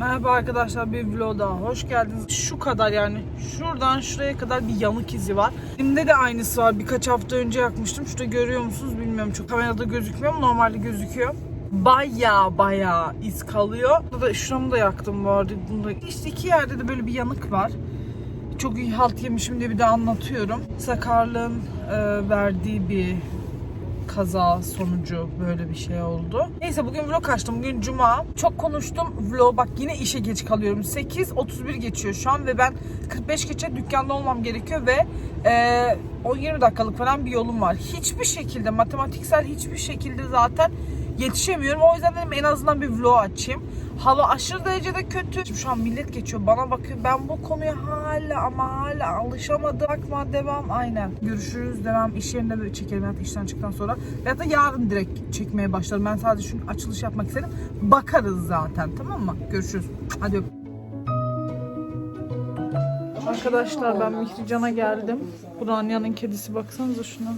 Merhaba arkadaşlar bir vlog daha hoş geldiniz. Şu kadar yani şuradan şuraya kadar bir yanık izi var. Elimde de aynısı var. Birkaç hafta önce yakmıştım. Şurada görüyor musunuz bilmiyorum. Çok kamerada gözükmüyor ama normalde gözüküyor. Baya baya iz kalıyor. Burada da şuramı da yaktım bu arada. Bunda işte iki yerde de böyle bir yanık var. Çok iyi halt yemişim diye bir de anlatıyorum. Sakarlığın e, verdiği bir kaza sonucu böyle bir şey oldu. Neyse bugün vlog açtım. Bugün cuma. Çok konuştum vlog. Bak yine işe geç kalıyorum. 8.31 geçiyor şu an ve ben 45 geçe dükkanda olmam gerekiyor ve e, 10-20 dakikalık falan bir yolum var. Hiçbir şekilde matematiksel hiçbir şekilde zaten yetişemiyorum. O yüzden dedim en azından bir vlog açayım. Hava aşırı derecede kötü. Şimdi şu an millet geçiyor bana bakıyor. Ben bu konuya hala ama hala alışamadım. Bakma devam aynen. Görüşürüz devam. İş yerinde böyle çekelim hatta işten çıktıktan sonra. Ya da yarın direkt çekmeye başlarım. Ben sadece şu açılış yapmak istedim. Bakarız zaten tamam mı? Görüşürüz. Hadi öp. Arkadaşlar ben Mihrican'a geldim. Bu Ranya'nın kedisi baksanıza şuna.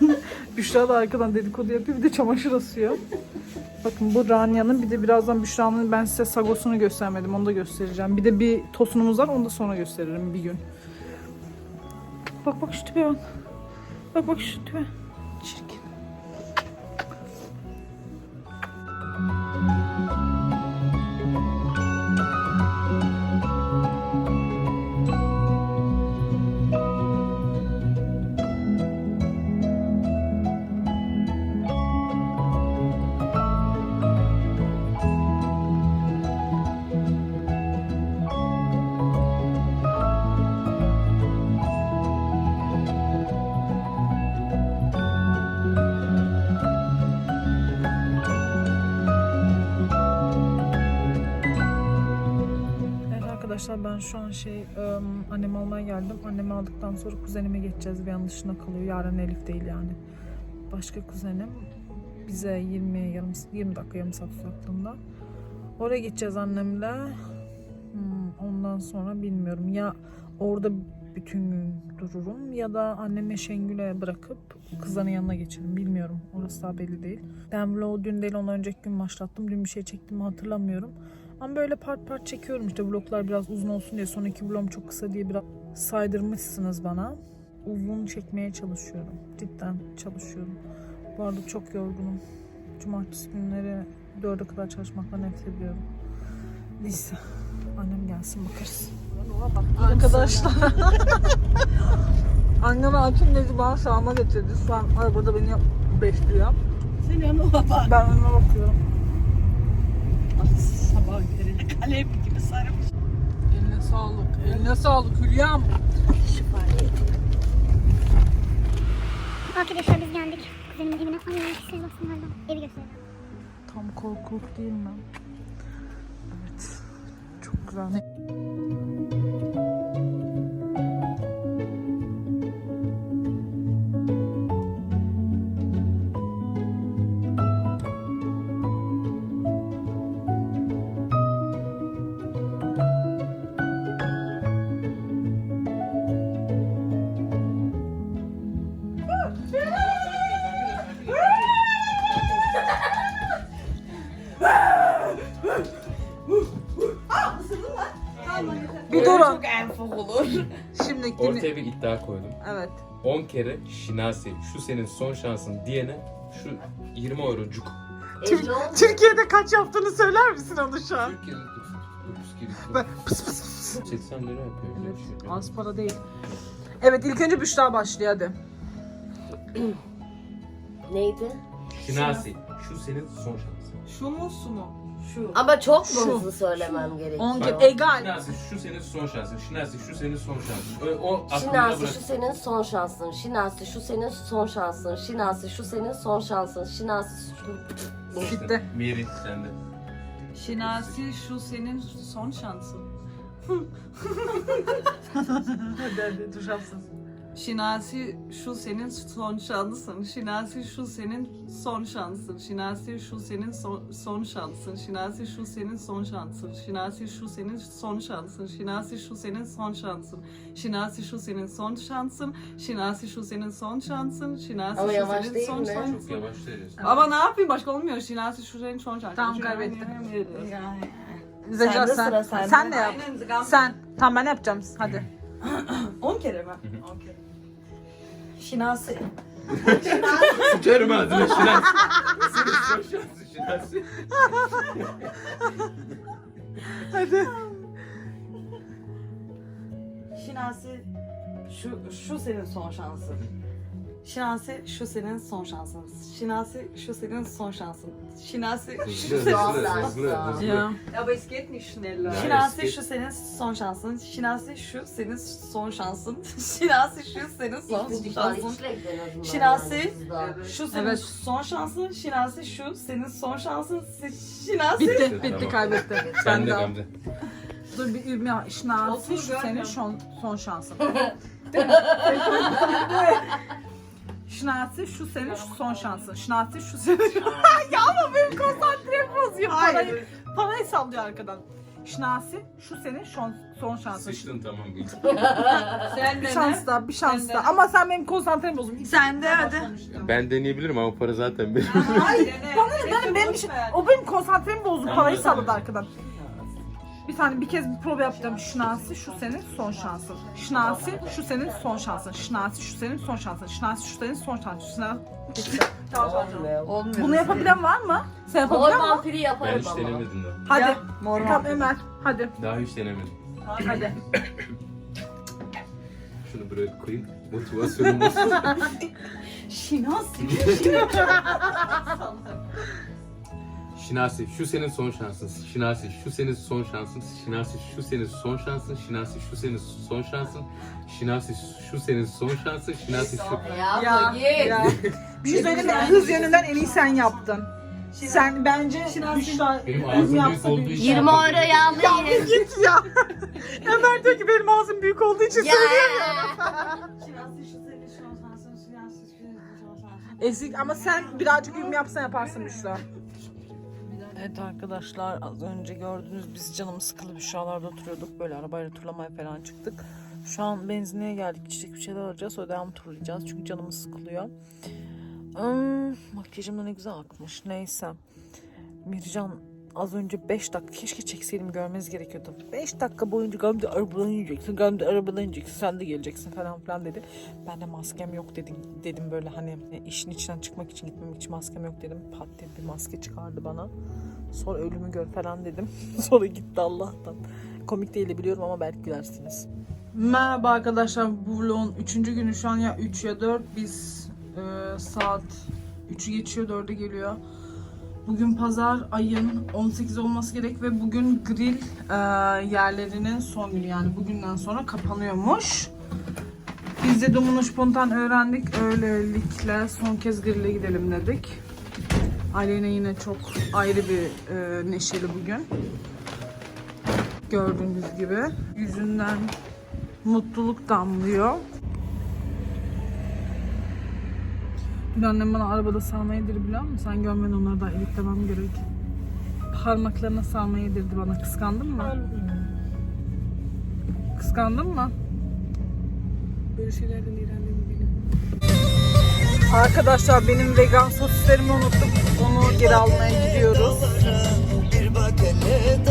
Büşra da arkadan dedikodu yapıyor bir de çamaşır asıyor. Bakın bu Ranya'nın bir de birazdan Büşra'nın ben size sagosunu göstermedim onu da göstereceğim. Bir de bir tosunumuz var onu da sonra gösteririm bir gün. Bak bak şu tipe bak. Bak bak şu tipe. Şu an şey ım, annemi almaya geldim. Annemi aldıktan sonra kuzenime geçeceğiz. Bir an dışında kalıyor. Yarın Elif değil yani. Başka kuzenim bize 20 yarım 20 dakika yarım saat uzaklığında. Oraya gideceğiz annemle. Hmm, ondan sonra bilmiyorum ya orada bütün gün dururum ya da annemi Şengül'e bırakıp kızların yanına geçerim. Bilmiyorum. Orası daha belli değil. Ben vlogu dün değil ondan önceki gün başlattım. Dün bir şey çektiğimi hatırlamıyorum. Ama böyle part part çekiyorum işte vloglar biraz uzun olsun diye. Son iki vlogum çok kısa diye biraz saydırmışsınız bana. Uzun çekmeye çalışıyorum. Cidden çalışıyorum. Bu arada çok yorgunum. Cumartesi günleri dörde kadar çalışmaktan nefret ediyorum. Neyse. Annem gelsin bakarız. Arkadaşlar. Annem açım dedi bana sağma getirdi. Şu an arabada beni besliyor. Seni ona bak. Ben önüme bakıyorum. Sabah körüne kalem gibi sarmış. Eline sağlık. Eline sağlık Hülya'm. Şifa. Arkadaşlar biz geldik. Kuzenimin evine. Anne siz basın hala. Evi gösterelim. Tam korkuluk değil mi? Evet. Çok güzel. Ortaya bir iddia koydum. Evet. 10 kere şinasi şu senin son şansın diyene şu 20 eurocuk. Tür- Türkiye'de kaç yaptığını söyler misin onu şu an? Türkiye'de 9 kere. Ben pıs pıs pıs. 80 lira yapıyor. öyle Evet, bir şey. az para değil. Evet ilk önce Büşra başlıyor hadi. Neydi? Şinasi şu senin son şansın. Şu mu su mu? Şu. Ama çok mu Şu. hızlı söylemem gerekiyor? 10 Bak, egal. Şinasi şu senin son şansın. Şinasi şu senin son şansın. O, o aklında Şinasi bırak. şu senin son şansın. Şinasi şu senin son şansın. Şinasi şu senin son şansın. Şinasi şu... Gitti. Meri sende. Şinasi şu senin son şansın. Hadi hadi duş alsın. Şinasi şu senin son şansın. Şinasi şu senin son şansın. Şinasi şu senin son, son şansın. Şinasi şu senin son şansın. Şinasi şu senin son şansın. Şinasi şu senin son şansın. Şinasi şu senin son şansın. Şinasi şu senin son şansın. Şinasi Ama şu yavaş senin değil son mi? şansın. Çok yavaş söylüyorsun. Ama ne yapayım başka olmuyor. Şinasi şu senin son şansın. Tamam, kaybettim. Yani. Zeca sen. sıra sende. Sen de yap. Aynen. Sen. Tamam ben yapacağım. Hadi. 10 kere mi? 10 kere. Şinasi. Sıçarım ağzına Şinasi. Senin son şansın Şinasi. Hadi. Şinasi şu şu senin son şansın. Şinasi şu senin son şansın. Şinasi şu senin son şansın. Şinasi şu senin hızlı hızlı. Ya. Aber es geht nicht schneller. Şinasi şu senin son şansın. Şinasi şu senin son şansın. Şinasi şu senin son şansın. Şinasi. Şu senin son şansın. Şinasi şu senin son şansın. Şinasi. Bitti. Bitti kaybetti. Sen de. Dur bir şınavı. Otur, Şu senin son, son şansın. Değil mi? Şinasi şu senin şu son şansın. Şinasi şu senin Ya ama benim konsantrem bozuyor. Parayı, parayı sallıyor arkadan. Şinasi şu senin son, son şansın. Sıçtın tamam. Sen Bir de şans daha, bir şans Sen de. daha. Ama sen benim konsantremi bozdun. Sen de hadi. Ben deneyebilirim ama para zaten benim. Hayır, Bana ne benim, benim bir şey, o benim konsantremi bozdu. Parayı salladı arkadan. Bir tane bir kez bir prova yapacağım. Şinasi şu senin son şansın. Şinasi şu senin son şansın. Şinasi şu senin son şansın. Şinasi şu senin son şansın. Şinasi... Olmuyor. Olmuyor. Bunu yapabilen var mı? Sen yapabilen mi? vampiri Ben yaparım hiç ama. denemedim daha. Hadi. Mor Tamam. Ömer. Hadi. Daha hiç denemedim. Hadi. Şunu buraya koyayım. Motivasyonum olsun. Şinasi. Şinasi şu senin son şansın. Şinasi şu senin son şansın. Şinasi şu senin son şansın. Şinasi şu senin son şansın. Şinasi şu senin son şansın. Şinasi şu... Ya, Ya. Bir şey söyleyeyim mi? Hız yönünden en iyi sen yaptın. Sen bence Büşra Benim ağzım büyük yapsa olduğu büyük. için. 20 euro yandı Ya bir git ya. Ömer diyor ki benim ağzım büyük olduğu için Ya. Şinasi şu senin son şansın. Şinasi şu senin son şansın. Eksik ama sen birazcık üm yapsan yaparsın Büşra. Evet arkadaşlar az önce gördünüz biz canımız sıkılı Büşra'larda oturuyorduk. Böyle arabayla turlamaya falan çıktık. Şu an benzinliğe geldik. İçecek bir şeyler alacağız. Sonra devam turlayacağız. Çünkü canımız sıkılıyor. Hmm, makyajım da ne güzel akmış. Neyse. Mircan az önce 5 dakika keşke çekseydim görmeniz gerekiyordu. 5 dakika boyunca Gamze arabadan ineceksin, Gamze arabadan ineceksin, sen de geleceksin falan filan dedi. Ben de maskem yok dedim, dedim böyle hani işin içinden çıkmak için gitmemek için maskem yok dedim. Pat diye bir maske çıkardı bana. Sonra ölümü gör falan dedim. Sonra gitti Allah'tan. Komik değil de biliyorum ama belki gülersiniz. Merhaba arkadaşlar bu vlogun 3. günü şu an ya 3 ya 4 biz e, saat 3'ü geçiyor 4'e geliyor. Bugün pazar ayın 18 olması gerek ve bugün grill e, yerlerinin son günü yani bugünden sonra kapanıyormuş. Biz de bunu spontan öğrendik. Öylelikle son kez grill'e gidelim dedik. Aleyna yine çok ayrı bir e, neşeli bugün. Gördüğünüz gibi. Yüzünden mutluluk damlıyor. Dün annem bana arabada sarma yedirdi biliyor musun? Sen görmedin onları da editlemem gerek. Parmaklarına sarma yedirdi bana. Kıskandın mı? Kıskandın mı? Böyle şeylerden iğrendim Arkadaşlar benim vegan sosislerimi unuttum. Onu geri almaya gidiyoruz. Evet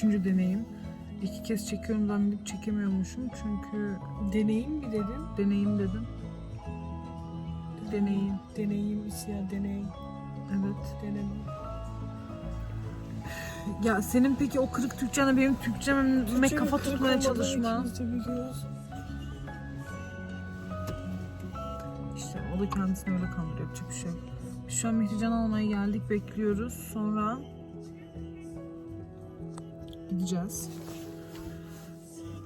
üçüncü deneyim. İki kez çekiyorum zannedip çekemiyormuşum çünkü... Deneyim mi dedin? Deneyim dedim. Deneyim. Deneyim isyan deneyim. Evet. Deneme. Ya senin peki o kırık Türkçenle benim Türkçeme kafa tutmaya çalışma. İşte o da kendisini öyle kandırıyor. Yapacak bir şey yok. Biz şu an Mihrican almaya geldik. Bekliyoruz. Sonra gideceğiz.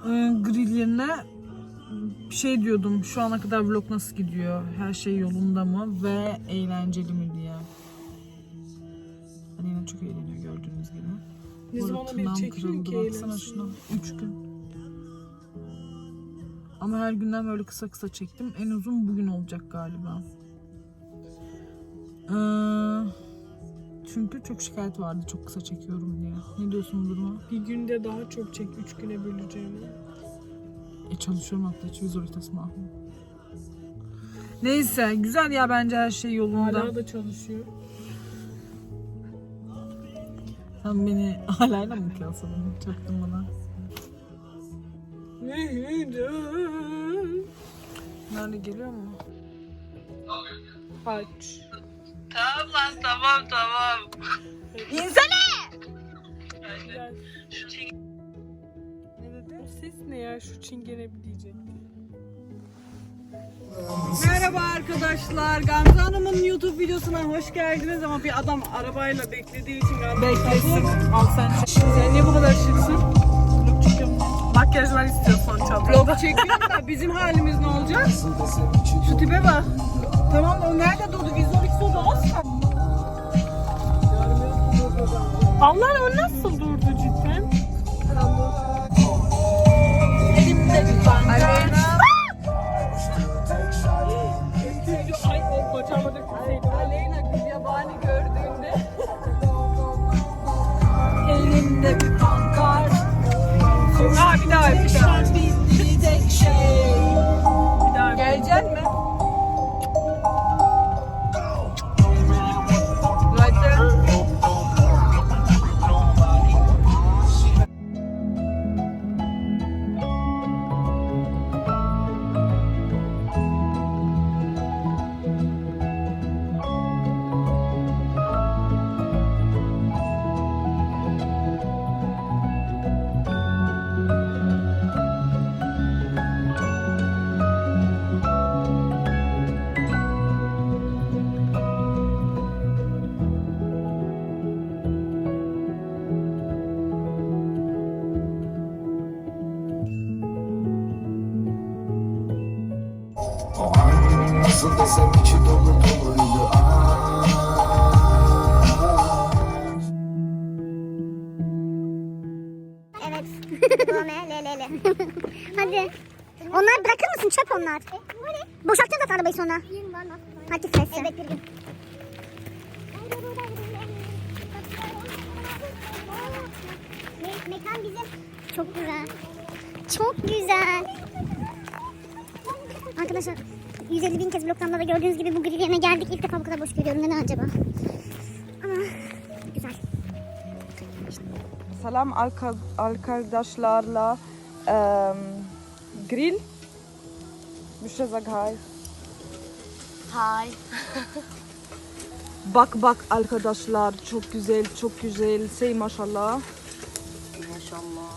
e, grill yerine şey diyordum şu ana kadar vlog nasıl gidiyor? Her şey yolunda mı ve eğlenceli mi diye. Aleyna çok eğleniyor gördüğünüz gibi. Ne tırnağım çekiyorsun kırıldı, ki Baksana eğlensin? şuna. Üç gün. Ama her günden böyle kısa kısa çektim. En uzun bugün olacak galiba. Ee, çünkü çok şikayet vardı çok kısa çekiyorum diye. Ne diyorsun bu duruma? Bir günde daha çok çek, üç güne böleceğimi. E çalışıyorum hatta hiçbir zor tasma. Neyse güzel ya bence her şey yolunda. Hala da çalışıyor. Sen beni halayla mı kıyasladın? Çaktın bana. Nerede geliyor mu? Aç. Ne dedi? O ses ne ya? Şu çingene bir diyecekti. Merhaba arkadaşlar. Gamze Hanım'ın YouTube videosuna hoş geldiniz ama bir adam arabayla beklediği için galiba Beklesin. Al sen. Sen niye bu kadar şıksın? Vlog çekiyorum. Makyajlar istiyor son çantamda. Vlog çekiyorum da bizim halimiz ne olacak? Şu tipe bak. Tamam o nerede X oldu olsun. Allah o nasıl Le le le. Hadi. Onlar bırakır mısın? Çöp onlar. Boşaltacağız zaten arabayı sonra. Hadi sesi. Evet bir gün. Me- mekan bizim. Çok güzel. Çok güzel. Arkadaşlar 150 bin kez bloklamda da gördüğünüz gibi bu grill yerine geldik. İlk defa bu kadar boş görüyorum. Neden acaba? Selam arka- arkadaşlarla eee grill. Büşra sag hi. Hay. Bak bak arkadaşlar çok güzel çok güzel. Say maşallah. Maşallah.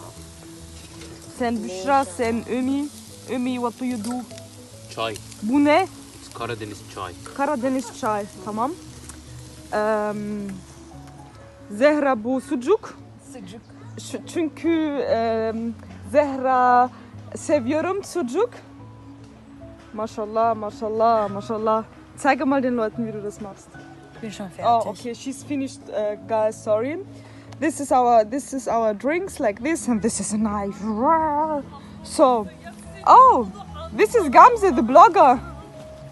Sen Büşra sen Ömi. Ömi what do you do? Çay. Bu ne? Karadeniz çay. Karadeniz çay. Tamam. Eee Zehra bu sucuk. Sucuk. Çünkü eee, Zehra seviyorum sucuk. Maşallah, maşallah, maşallah. Zeige mal den Leuten, wie du das machst. bin schon fertig. Oh, okay, she's finished, uh, guys. Sorry. This is our this is our drinks like this, and this is a knife. So, oh, this is Gamze, the blogger.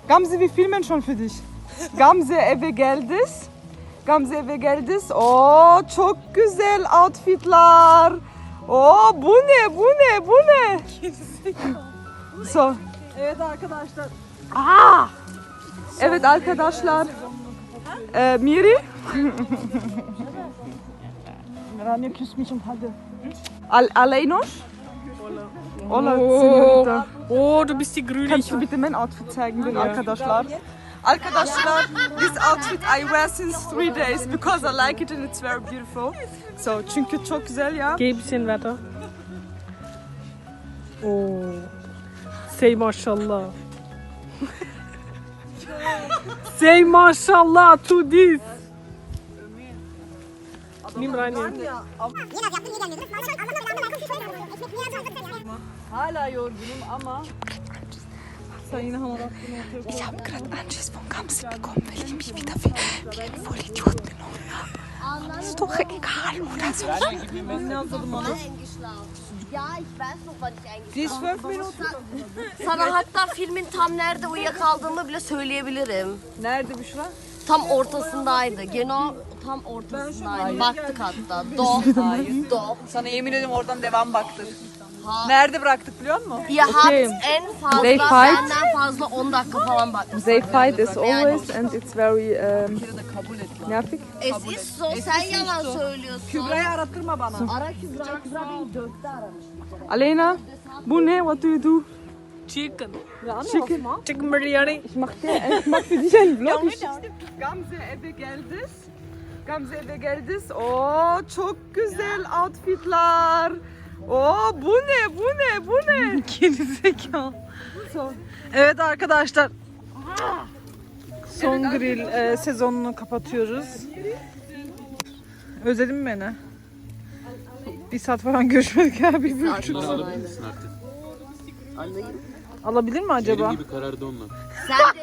Gamze, wir filmen schon für dich. Gamze eve geldis. Gamze eve geldis. Oh, çok güzel outfitler. Oh, bu ne, bu ne, bu ne? so. Evet arkadaşlar. Aa! Evet arkadaşlar. Ee, Miri. Rania und hatte. Al Aleynoş. Ola. Senorita. Oh, du bist die Grüne. Kannst du bitte mein Outfit zeigen, den arkadaşlar? Arkadaşlar, this outfit I wear since three days because I like it and it's very beautiful. So, çünkü çok güzel ya. Geh ein bisschen weiter. Oh. Say maşallah. Say maşallah to this. Nimm rein hier. Hala yorgunum ama Sen yine hamur attın ortaya Ich habe gerade Anschiss vom Gamsel bekommen, weil ich mich wieder wie, wie ein Vollidiot benommen habe. Ist doch egal, oder so. Ne yazdım ona? Ya ich weiß noch, wann ich fünf Minuten. Sana hatta filmin tam nerede uyuyakaldığımı bile söyleyebilirim. nerede Büşra? Tam ortasındaydı. Geno tam ortasındaydı. Baktık hatta. Do. Hayır. Do. Sana yemin ediyorum oradan devam baktık. Nerede bıraktık biliyor musun? Ya hat en fazla They fight. benden fazla 10 dakika falan bakmış. They fight as always and it's very um, nervig. Es ist so sen yalan söylüyorsun. Kübra'yı arattırma bana. Ara Kübra. Kübra beni dörtte aramış. Alena, bu ne? What do you do? Chicken. Chicken. Chicken biryani. Ich mach dir, ich mach für dich einen Vlog. Gamze eve geldiniz. Gamze eve geldiniz. Oo çok güzel outfitler. Oo bu ne bu ne bu ne? Gerizekalı. Evet arkadaşlar. Son grill e, sezonunu kapatıyoruz. Özledin mi beni? Bir saat falan görüşmedik ya. Bir, buçuk. Artık. Alayım. Alabilir mi acaba? Senin gibi karardı onlar. Sen de,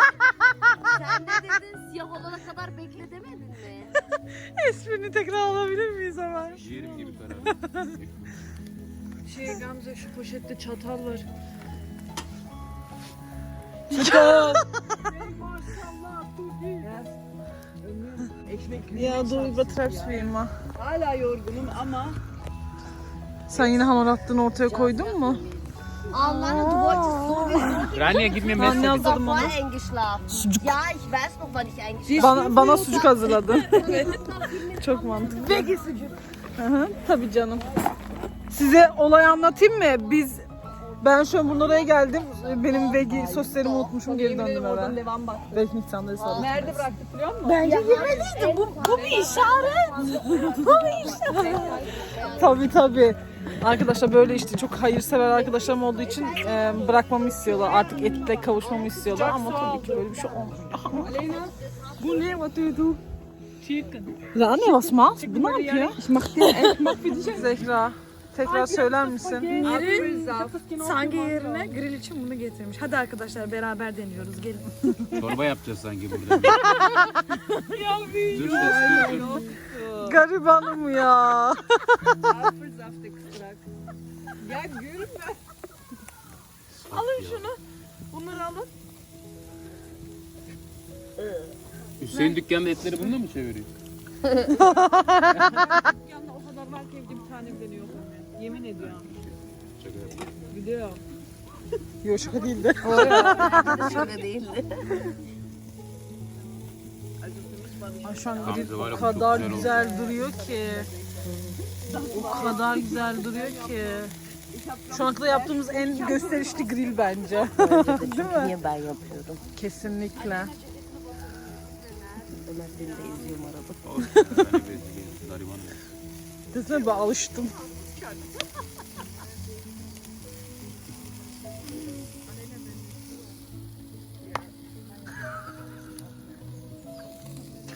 sen de dedin siyah olana kadar bekle demedin mi? Esprini tekrar alabilir miyiz hemen? Ciğerim gibi karardı. Şey Gamze şu poşette çatal var. Ya dur übertreib's ma. Hala yorgunum ama Sen yine hamur attığını ortaya koydun mu? Allah'ım du wolltest so Rania gib mir Ben Messer. yazdım onu. davor eingeschlafen. Ja, ich weiß noch, wann ich eingeschlafen Bana, bana sucuk hazırladı. Çok mantıklı. Vegi sucuk. Hı tabii canım. Size olay anlatayım mı? Biz ben şu an bunlara geldim. Benim vegi soslarımı unutmuşum geri döndüm eve. devam bak. Belki. Nerede bıraktık biliyor musun? Bence yemeliydim. Bu, bu bir işaret. bu bir işaret. tabii tabii. Arkadaşlar böyle işte çok hayırsever arkadaşlarım olduğu için e, bırakmamı istiyorlar. Artık etle kavuşmamı istiyorlar ama tabii ki böyle bir şey olmuyor. Bu ne? What do you do? Rani was machst du? Ne yapıyor? Ich mach dir, ich mach für dich Zehra tekrar söyler misin? Sanki yerine grill için bunu getirmiş. Hadi arkadaşlar beraber deniyoruz. Gelin. Çorba yapacağız sanki burada. Dur ses dur. Garibanım ya. Ya gülme. Alın şunu. Bunları alın. Hüseyin dükkanda etleri bununla mı çeviriyor? Yanında o kadar var ki evde bir tane bile yok. Yemin ediyorum. Şaka yapıyorum. Biliyorum. Yok şaka değildi. Şaka değildi. Ay şu an var ya, o bu kadar güzel güzel duruyor ki. O kadar güzel duruyor ki. Şu ana kadar yaptığımız en gösterişli grill bence. Değil mi? Niye ben yapıyorum? Kesinlikle. Ömer seni de izliyorum arada. Olsun. Ben de bir garibanım. Desene ben alıştım.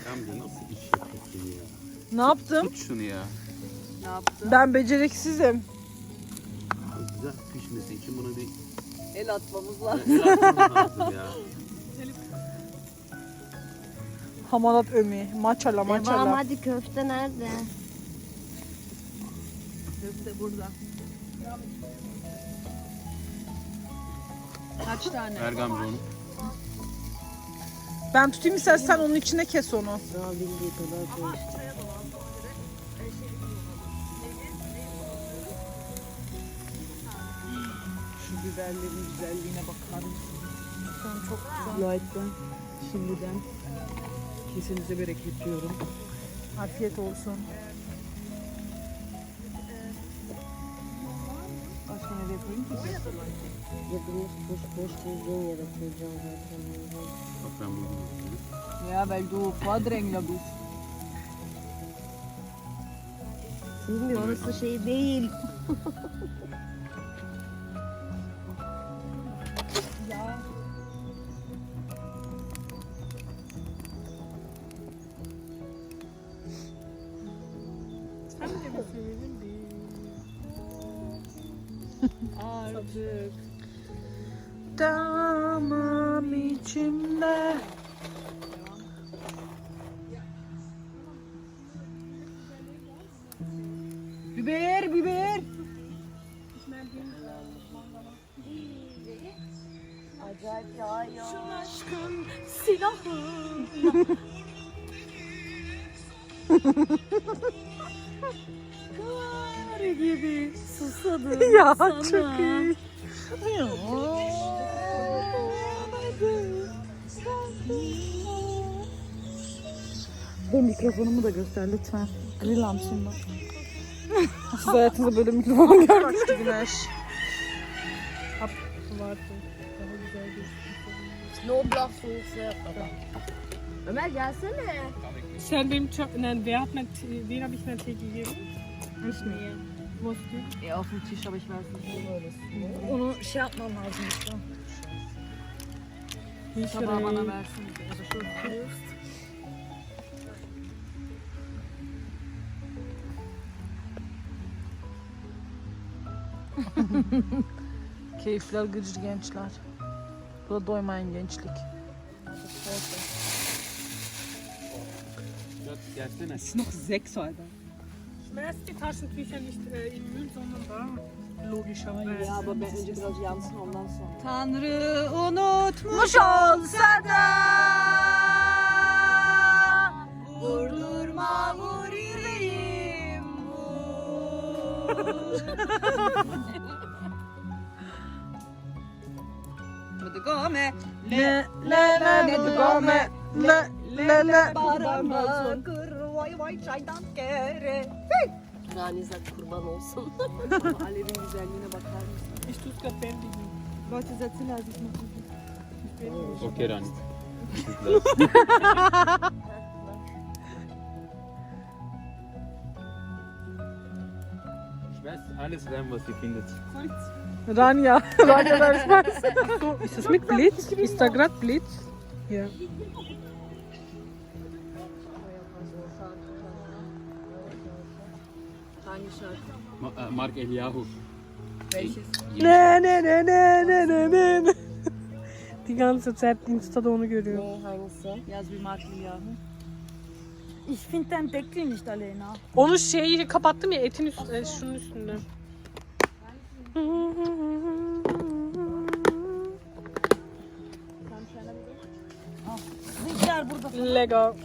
Gamze nasıl iş yapıyorsun ya? Ne yaptım? Tut şunu ya. Ne yaptın? Ben beceriksizim. Güzel pişmesi için buna bir El atmamız lazım. el atmamız lazım ya. Hamarat ömi. Maçala Devam maçala. hadi köfte nerede? Köfte burada. Kaç tane? Ver Gamze onu. Ben tutayım istersen onun içine kes onu. Daha bildiği kadar koy. Şu biberlerin güzelliğine bakar mısın? Çok güzel. Leute, şimdiden kesinize bereket diyorum. Afiyet olsun. Я думаю, спуш пушки да се джангла прямо. Прямо да. Я между подрегля душ. Сигурно, слушай, идеи. Artık tamam içimde. Sana. çok iyi. Bu mikrofonumu da göster lütfen. Grill lampsında. Siz hayatınızda böyle mikrofon gördünüz mü? Güneş. Hap vardı. Daha güzel gözüküyor. Knoblauch soğuksa yapmadan. Ömer gelsene. Sen benim çok... Nein, wer hat mir... Wen habe ich mir Tee gegeben? Nicht mehr. Ja, auf dem Tisch, aber ich weiß nicht, wo war das. Onu şey yapmam lazım işte. Tabağı bana versin. Şöyle Prost. Keyifler gıcır gençler. Bu da doymayan gençlik. Gelsene. Noch sechs Alter. Schmeißt die Taschentücher nicht äh, im Müll, sondern da. Logischerweise. Ya ama ben önce biraz yansın ondan sonra. Tanrı unutmuş olsa da Vurdurma vur yüreğim Medugame Le le le medugame Le le le Parama kır vay vay çaydan kere. Ranizat kurban olsun. Alevin güzelliğine bakar mısın? Tue es gerade bändigen. Leute setzen noch Okay, Rani. Ich weiß alles rein, was ihr findet. Rania, Rania Versmez. Ist das mit Blitz? Ist da gerade Blitz? Ja. Hangi şarkı? Ma äh, Mark Eliyahu. Ne ne ne ne ne ne ne ne. Die ganze Zeit Insta'da onu görüyor. Ne hangisi? Yaz bir marklı yahu. Ich finde deinen Deckel nicht, Alena. Onu şeyi kapattım ya etin üstünde, şunun üstünde. Burada. Lego.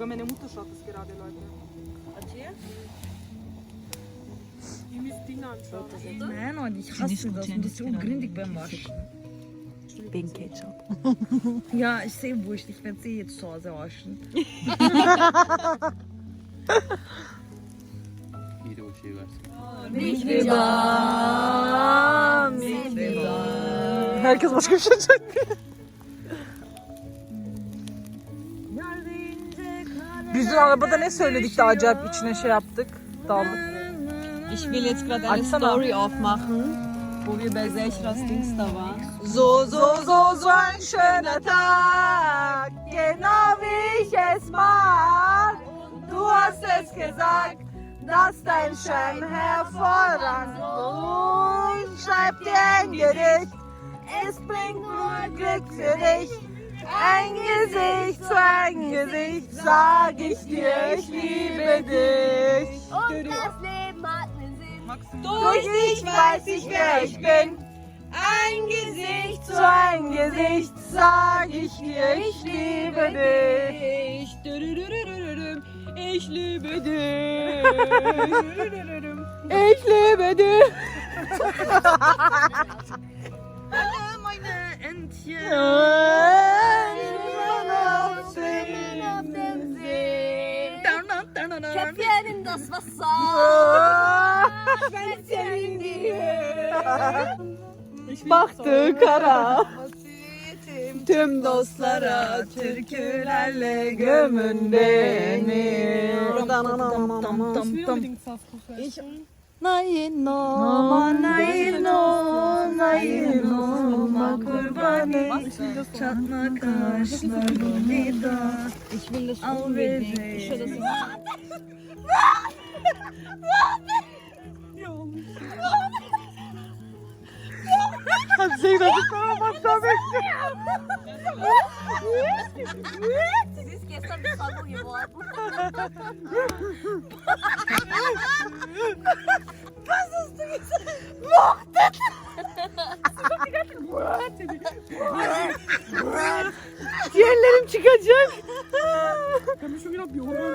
Sogar meine Mutter schaut das gerade, Leute. Atiye? Ihr müsst Dinge anschauen. Nein, und ich hasse das. Und das ist so grindig beim Waschen. Wegen Ketchup. Ja, ich sehe wurscht. Ich werde sie jetzt zu Hause waschen. Şey versin. Herkes başka bir şey söylüyor. Arabada ne söyledik de acayip içine şey yaptık. Daldık. Ich will jetzt gerade eine Story aufmachen, wo wir bei Selchras Dings da waren. So, so, so, so ein schöner Tag, genau wie ich es mag. Du hast es gesagt, dass dein Schein hervorragend und schreib dir ein Gedicht. Es bringt nur Glück für dich. Ein Gesicht zu ein Gesicht, sag ich dir, ich liebe dich. Und das Leben hat einen Sinn. Durch dich weiß ich, wer ich bin. Ein Gesicht zu ein Gesicht, sag ich dir, ich liebe dich. Ich liebe dich. Ich liebe dich. Meine Entchen. Türkiye'nin das Ben Baktı kara. Tüm dostlara türkülerle gömün beni. Nayin no, nayin no, nayin no, kurbanı çatma kaşlarım nida. Al beni. Hadi Zeynep bir sana başla Siz gestern Bezahlung geworden. Ciğerlerim çıkacak. Ich hab schon gedacht, wie Hormon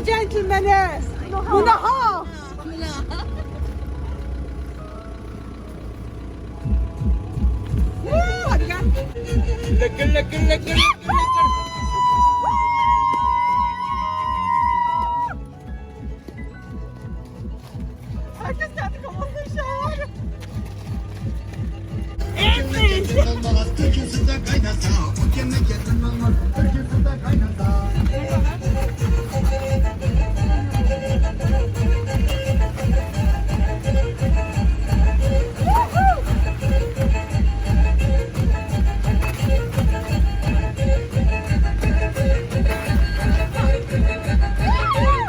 جنتلمان ونهار. لك لك لك لك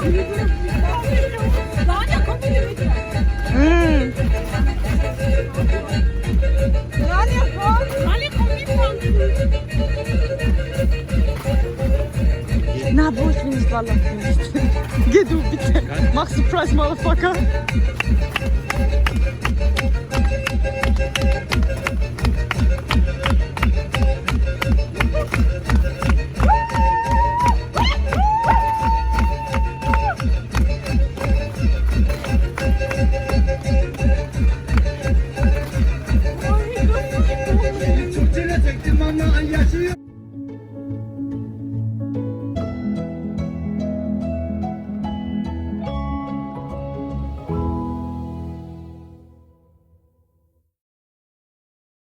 Na, wo ich bin nicht Geh du bitte. Surprise, Motherfucker.